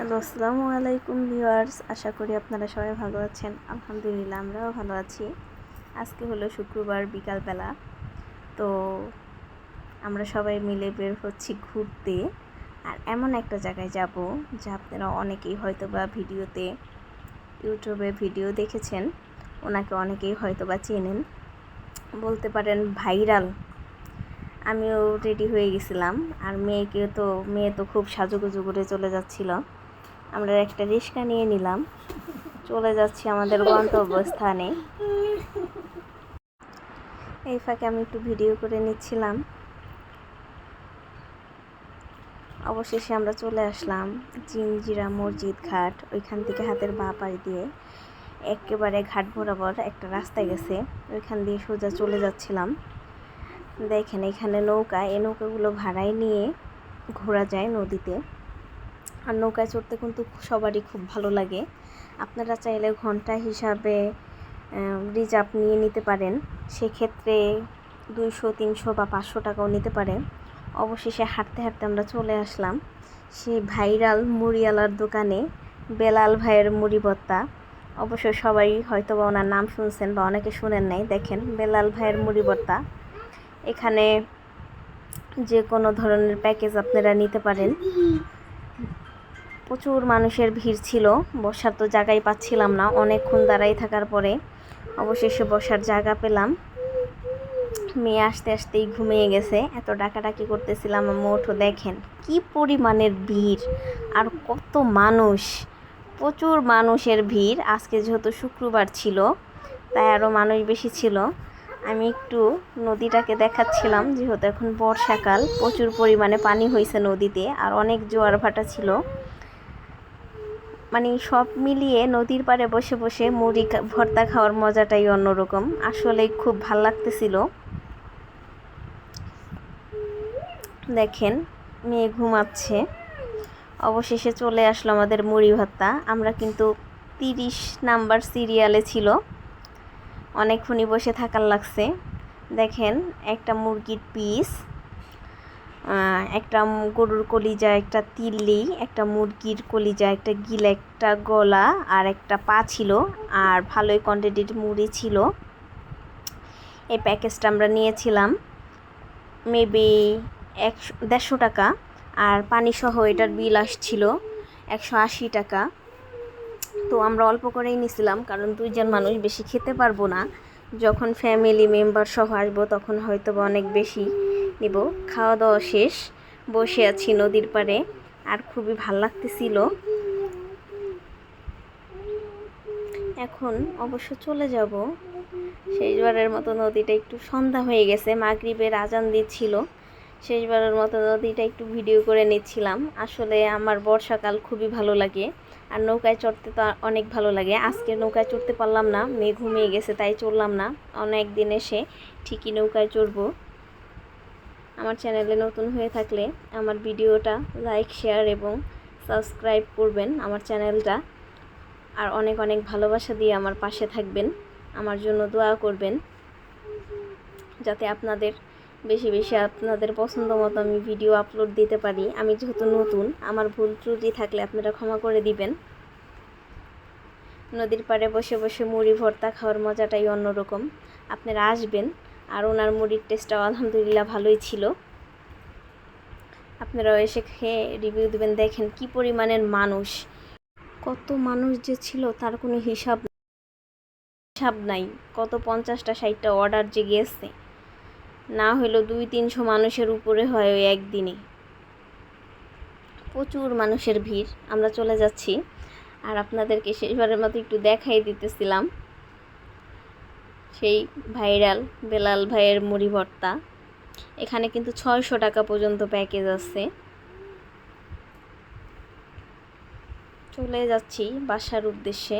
Hello, আসসালামু আলাইকুম viewers. আশা করি আপনারা সবাই ভালো আছেন। আলহামদুলিল্লাহ আমরাও ভালো আছি। আজকে হলো শুক্রবার বিকালবেলা। তো আমরা সবাই মিলে বের হচ্ছি ঘুরতে। আর এমন একটা জায়গায় যাব যা আপনারা অনেকেই হয়তো বা ভিডিওতে, ইউটিউবে ভিডিও দেখেছেন। ওনাকে অনেকেই হয়তো বা চেনেন। বলতে পারেন ভাইরাল। আমিও রেডি হয়ে গেছিলাম। আর মেয়েকে তো, মেয়ে তো খুব সাজুগুজু করে চলে যাচ্ছিল। আমরা একটা রিক্সা নিয়ে নিলাম। চলে যাচ্ছি আমাদের গন্তব্যস্থানে। এই ফাঁকে আমি একটু ভিডিও করে নিচ্ছিলাম। অবশেষে আমরা চলে আসলাম জিনজিরা মসজিদ ঘাট। ওইখান থেকে হাতের বা পাড়ি দিয়ে একেবারে ঘাট বরাবর একটা রাস্তা গেছে। ওইখান দিয়ে সোজা চলে যাচ্ছিলাম। দেখেন এখানে নৌকা। এই নৌকাগুলো ভাড়ায় নিয়ে ঘোরা যায় নদীতে। আর নৌকায় চড়তে কিন্তু সবারই খুব ভালো লাগে। আপনারা চাইলে ঘণ্টা হিসাবে রিজার্ভ নিয়ে নিতে পারেন। সেক্ষেত্রে দুইশো, তিনশো বা পাঁচশো টাকাও নিতে পারে। অবশেষে হাঁটতে হাঁটতে আমরা চলে আসলাম সেই ভাইরাল মুড়িওয়ালার দোকানে, বেলাল ভাইয়ের মুড়ি অবশ্য সবাই হয়তো বা ওনার নাম শুনছেন বা অনেকে শুনেন নাই। দেখেন, বেলাল ভাইয়ের মুড়ি এখানে যে কোনো ধরনের প্যাকেজ আপনারা নিতে পারেন। প্রচুর মানুষের ভিড় ছিল, বসার তো জায়গায় পাচ্ছিলাম না, অনেকক্ষণ দাঁড়াই থাকার পরে অবশেষে বসার জায়গা পেলাম। মেয়ে আসতে আসতেই ঘুমিয়ে গেছে, এত ডাকাডাকি করতেছিলাম মোঠো দেখেন কি পরিমাণের ভিড়, আর কত মানুষ, প্রচুর মানুষের ভিড়, আজকে যেহেতু শুক্রবার ছিল, তাই আরও মানুষ বেশি ছিল। আমি একটু নদীটাকে দেখাচ্ছিলাম, যেহেতু এখন বর্ষাকাল, প্রচুর পরিমাণে পানি হয়েছে নদীতে, আর অনেক জোয়ার ভাটা ছিল। মানে সব মিলিয়ে নদীর পাড়ে বসে বসে মুড়ি ভর্তা খাওয়ার মজাটাই অন্যরকম। আসলে খুব ভালো লাগতেছিল। দেখেন, মেয়ে ঘুমাচ্ছে। অবশেষে চলে আসলো আমাদের মুড়ি ভর্তা। আমরা কিন্তু তিরিশ নাম্বার সিরিয়ালে ছিল। অনেকক্ষণই বসে থাকার লাগছে। দেখেন, একটা মুরগির পিস একটা গরুর কলিজা, একটা তিল্লি, একটা মুরগির কলিজা, একটা গিল, একটা গলা আর একটা পা ছিল আর ভালোই কোয়ান্টিটির মুড়ি ছিল। এই প্যাকেজটা আমরা নিয়েছিলাম মেবি একশো দেড়শো টাকা আর পানিসহ এটার বিল আসছিল একশো আশি টাকা। তো আমরা অল্প করেই নিছিলাম কারণ দুইজন মানুষ বেশি খেতে পারব না। যখন ফ্যামিলি মেম্বার সহ আসব তখন হয়তো বা অনেক বেশি। নিব। খাওয়া দাওয়া শেষ। বসে আছি নদীর পাড়ে। আর খুবই ভালো লাগতেছিল। এখন অবশ্য চলে যাব। শেষবারের মতো নদীটা একটু সন্ধ্যা হয়ে গেছে। মাগরীবের আজান দিচ্ছিল। শেষবারের মতো নদীটা একটু ভিডিও করে নিচ্ছিলাম। আসলে আমার বর্ষাকাল খুবই ভালো লাগে। আর নৌকায় চড়তে তো অনেক ভালো লাগে। আজকে নৌকায় চড়তে পারলাম না। মেয়ে ঘুমিয়ে গেছে, তাই চড়লাম না। অনেক দিন এসে ঠিকই নৌকায় চড়বো। আমার চ্যানেলে নতুন হয়ে থাকলে আমার ভিডিওটা লাইক শেয়ার এবং সাবস্ক্রাইব করবেন আমার চ্যানেলটা আর অনেক অনেক ভালোবাসা দিয়ে আমার পাশে থাকবেন। আমার জন্য দোয়া করবেন। যাতে আপনাদের বেশি বেশি আপনাদের পছন্দ মতো আমি ভিডিও আপলোড দিতে পারি। আমি যেহেতু নতুন, আমার ভুল ত্রুটি থাকলে আপনারা ক্ষমা করে দিবেন। নদীর পাড়ে বসে বসে মুড়ি ভর্তা খাওয়ার মজাটাই অন্যরকম। আপনারা আসবেন আর ওনার মুড়ির টেস্টটাও আলহামদুলিল্লাহ ভালোই ছিল। আপনারাও এসে খেয়ে রিভিউ দেবেন, দেখেন কি পরিমাণের মানুষ। কত মানুষ যে ছিল, তার কোনো হিসাব হিসাব নাই, কত পঞ্চাশটা, ষাটটা অর্ডার যে গেছে। না হলেও দুই তিনশো মানুষের উপরে হয় ওই একদিনে। প্রচুর মানুষের ভিড়। আমরা চলে যাচ্ছি। আর আপনাদেরকে শেষবারের মতো একটু দেখাই দিতেছিলাম। সেই ভাইরাল বেলাল ভাইয়ের মুড়ি ভর্তা। এখানে কিন্তু ছয়শো টাকা পর্যন্ত প্যাকেজ আছে। চলে যাচ্ছি বাসার উদ্দেশ্যে।